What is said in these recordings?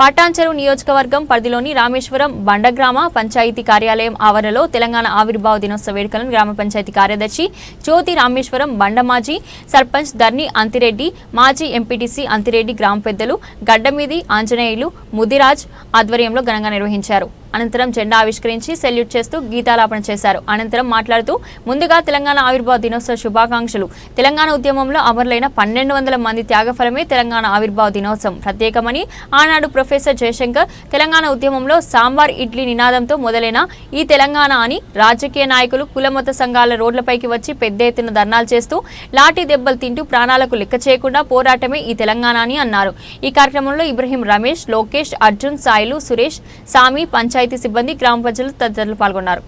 పటాన్చెరు నియోజకవర్గం పరిధిలోని రామేశ్వరం బండగ్రామ పంచాయతీ కార్యాలయం ఆవరణలో తెలంగాణ ఆవిర్భావ దినోత్సవ వేడుకలను గ్రామ పంచాయతీ కార్యదర్శి జ్యోతి రామేశ్వరం బండమాజీ సర్పంచ్ ధర్ని అంతిరెడ్డి మాజీ ఎంపీటీసీ అంతిరెడ్డి గ్రామ పెద్దలు గడ్డమీది ఆంజనేయులు ముదిరాజ్ ఆధ్వర్యంలో ఘనంగా నిర్వహించారు. అనంతరం జెండా ఆవిష్కరించి సెల్యూట్ చేస్తూ గీతాలాపన చేశారు. అనంతరం మాట్లాడుతూ ముందుగా తెలంగాణ ఆవిర్భావ దినోత్సవ శుభాకాంక్షలు. తెలంగాణ ఉద్యమంలో అమరులైన పన్నెండు వందల మంది త్యాగఫలమే తెలంగాణ ఆవిర్భావ దినోత్సవం. ప్రత్యేకమని ఆనాడు ప్రొఫెసర్ జయశంకర్ తెలంగాణ ఉద్యమంలో సాంబార్ ఇడ్లీ నినాదంతో మొదలైన ఈ తెలంగాణ అని రాజకీయ నాయకులు కులమత సంఘాల రోడ్లపైకి వచ్చి పెద్ద ఎత్తున ధర్నాలు చేస్తూ లాఠీ దెబ్బలు తింటూ ప్రాణాలకు లెక్క చేయకుండా పోరాటమే ఈ తెలంగాణ అని అన్నారు. ఈ కార్యక్రమంలో ఇబ్రహీం రమేష్ లోకేష్ అర్జున్ సాయిలు సురేష్ సామి పంచ పంచాయతీ సిబ్బంది గ్రామ ప్రజలు తదితరులు పాల్గొన్నారు.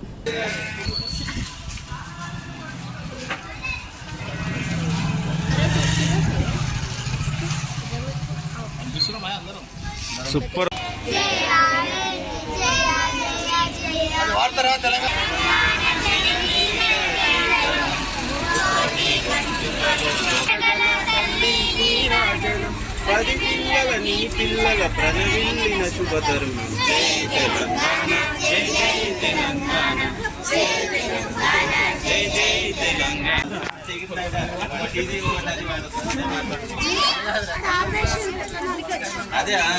సూపర్. పది పిల్లల నీ పిల్లల ప్రజవిల్లిన శుభతరుణం జై అదే ఆ.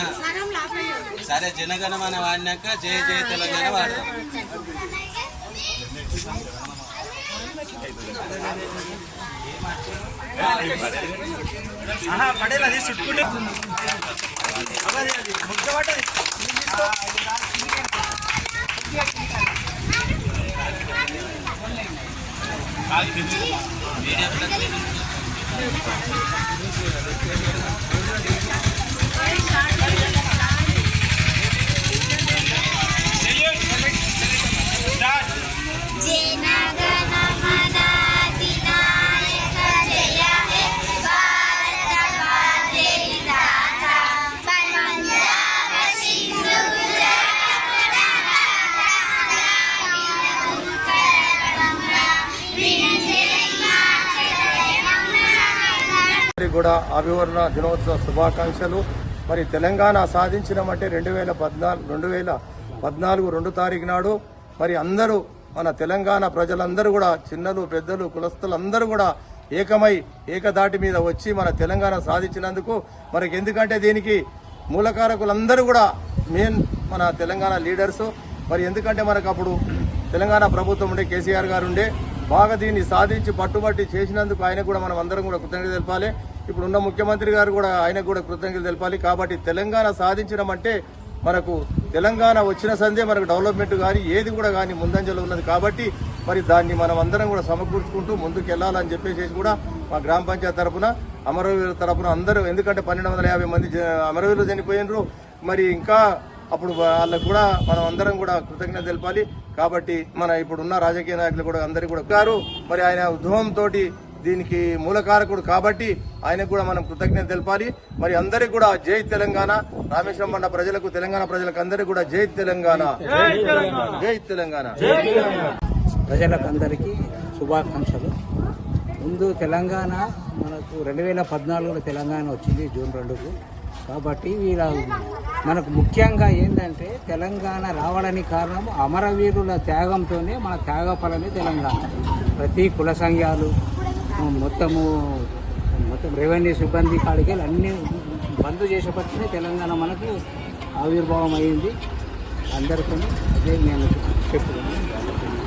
సరే జనగణమన వాడినాక జయ జయ తెలంగాణ వాడదాం పడేలా చుట్టుకుంటే ముద్ద పట్టది మీడియా కూడా అభివర్ణ దినోత్సవ శుభాకాంక్షలు. మరి తెలంగాణ సాధించినమంటే రెండు వేల పద్నాలుగు రెండు వేల పద్నాలుగు రెండు తారీఖు నాడు మరి అందరూ మన తెలంగాణ ప్రజలందరూ కూడా చిన్నలు పెద్దలు కులస్తులు అందరూ కూడా ఏకమై ఏకదాటి మీద వచ్చి మన తెలంగాణ సాధించినందుకు మనకి ఎందుకంటే దీనికి మూలకారకులందరూ కూడా మెయిన్ మన తెలంగాణ లీడర్స్. మరి ఎందుకంటే మనకు అప్పుడు తెలంగాణ ప్రభుత్వం ఉండే కేసీఆర్ గారు ఉండే బాగా దీన్ని సాధించి పట్టుబట్టి చేసినందుకు ఆయన కూడా మనం అందరం కూడా కృతజ్ఞత తెలపాలి. ఇప్పుడు ఉన్న ముఖ్యమంత్రి గారు కూడా ఆయనకు కూడా కృతజ్ఞతలు తెలపాలి. కాబట్టి తెలంగాణ సాధించడం అంటే మనకు తెలంగాణ వచ్చిన సందే మనకు డెవలప్మెంట్ కానీ ఏది కూడా కానీ ముందంజలో ఉన్నది. కాబట్టి మరి దాన్ని మనం అందరం కూడా సమకూర్చుకుంటూ ముందుకు వెళ్ళాలని చెప్పేసి కూడా మా గ్రామ పంచాయతీ తరపున అమరవీరుల తరపున అందరూ ఎందుకంటే పన్నెండు వందల యాభై మంది అమరవీరులు చనిపోయినరు. మరి ఇంకా అప్పుడు వాళ్ళకు కూడా మనం అందరం కూడా కృతజ్ఞత తెలపాలి. కాబట్టి మన ఇప్పుడున్న రాజకీయ నాయకులు కూడా అందరికీ కూడా గారు మరి ఆయన ఉద్యమంతో దీనికి మూలకారకుడు కాబట్టి ఆయనకు కూడా మనం కృతజ్ఞత తెలపాలి. మరి అందరికి కూడా జై తెలంగాణ. రామేశ్వరం మండ ప్రజలకు తెలంగాణ ప్రజలకు అందరికీ కూడా జై తెలంగాణ. జై తెలంగాణ. ప్రజలకు అందరికీ శుభాకాంక్షలు. ముందు తెలంగాణ మనకు రెండు వేల పద్నాలుగులో తెలంగాణ వచ్చింది జూన్ రెండుకు. కాబట్టి వీళ్ళ మనకు ముఖ్యంగా ఏంటంటే తెలంగాణ రావడానికి కారణం అమరవీరుల త్యాగంతోనే మన త్యాగఫలమే తెలంగాణ. ప్రతి కుల సంఘాలు మొత్తము మొత్తం రెవెన్యూ సిబ్బంది కాడికి అన్నీ బంద్ చేసేపట్టినే తెలంగాణ మనకు ఆవిర్భావం అయింది. అందరికీ అదే నేను చెప్తున్నాను